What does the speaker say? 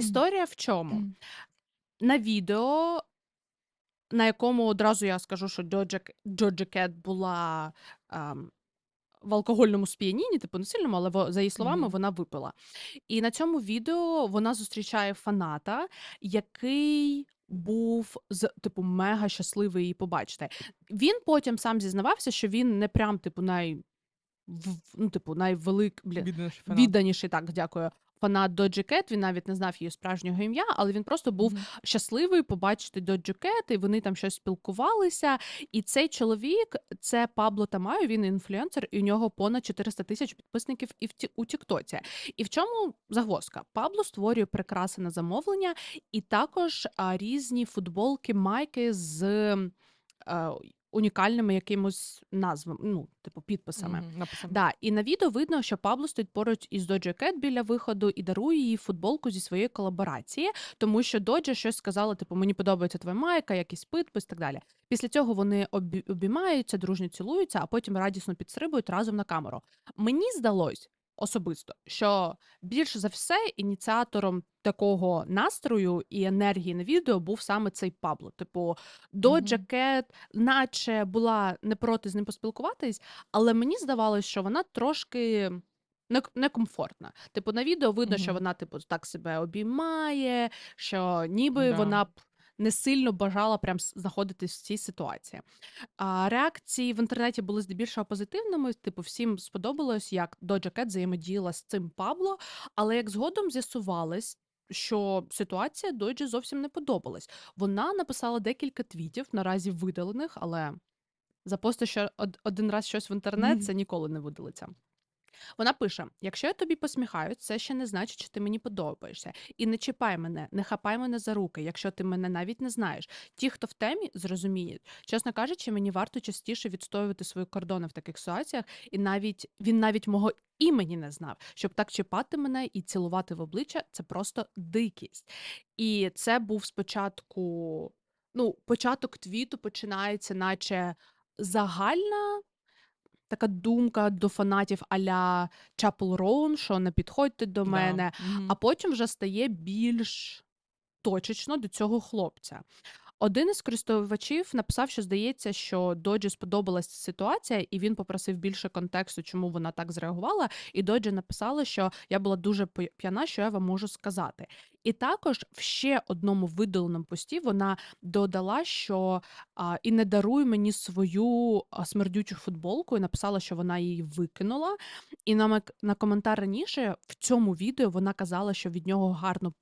Історія в чому? На відео, на якому одразу я скажу, що Доджа К Кет була, ем, в алкогольному сп'янінні, типу не сильному, але за її словами, вона випила. І на цьому відео вона зустрічає фаната, який був з типу мега щасливий її побачити. Він потім сам зізнавався, що він не прям типу най ну, типу, найвелик блін, відданіший, так, дякую, фанат Доджі Кет. Він навіть не знав її справжнього ім'я, але він просто був Мгм. щасливий побачити Доджу Кет, і вони там щось спілкувалися. І цей чоловік це Пабло Тамаю, він інфлюенсер, і у нього понад 400 тисяч підписників і в ті у Тіктоці. І в чому загвоздка? Пабло створює прикраси на замовлення, і також, а, різні футболки, майки з, е, унікальними якимось назвами, ну, типу, підписами. Мгм. Написано. Да, і на відео видно, що Пабло стоїть поруч із Доджа Кет біля виходу і дарує їй футболку зі своєї колаборації, тому що Доджа щось сказала, типу, мені подобається твоя майка, якийсь підпис так далі. Після цього вони обі обіймаються, дружньо цілуються, а потім радісно підстрибують разом на камеру. Мені здалось особисто, що більш за все ініціатором такого настрою і енергії на відео був саме цей Пабло. Типу, Доджа Мгм. Кет, наче була не проти з ним поспілкуватись, але мені здавалось, що вона трошки нек некомфортна. Типу, на відео видно, що вона, типу, так себе обіймає, що ніби Да. вона б не сильно бажала прям знаходитись в цій ситуації. А, реакції в інтернеті були здебільшого позитивними. Типу, всім сподобалось, як Доджа Кет взаємодіяла з цим Пабло, але як згодом з'ясувалось, що ситуація Доджі зовсім не подобалась. Вона написала декілька твітів, наразі видалених, але запостиш ще од один раз щось в інтернет, Мгм. це ніколи не видалиться. Вона пише: "Якщо я тобі посміхаюсь, це ще не значить, що ти мені подобаєшся. І не чіпай мене, не хапай мене за руки, якщо ти мене навіть не знаєш. Ті, хто в темі, зрозуміють. Чесно кажучи, мені варто частіше відстоювати свої кордони в таких ситуаціях, і навіть він навіть мого імені не знав. Щоб так чіпати мене і цілувати в обличчя це просто дикість". І це був спочатку ну, початок твіту починається, наче загальна така думка до фанатів а-ля Чапл Роун, що не підходьте до Да. мене, Мгм. а потім вже стає більш точечно до цього хлопця. Один із користувачів написав, що здається, що Доджі сподобалась ситуація, і він попросив більше контексту, чому вона так зреагувала. І Доджі написала, що я була дуже п'яна, що я вам можу сказати. І також в ще одному видаленому пості вона додала, що, а, і не даруй мені свою, смердючу футболку, і написала, що вона її викинула. І на на коментар раніше в цьому відео вона казала, що від нього гарно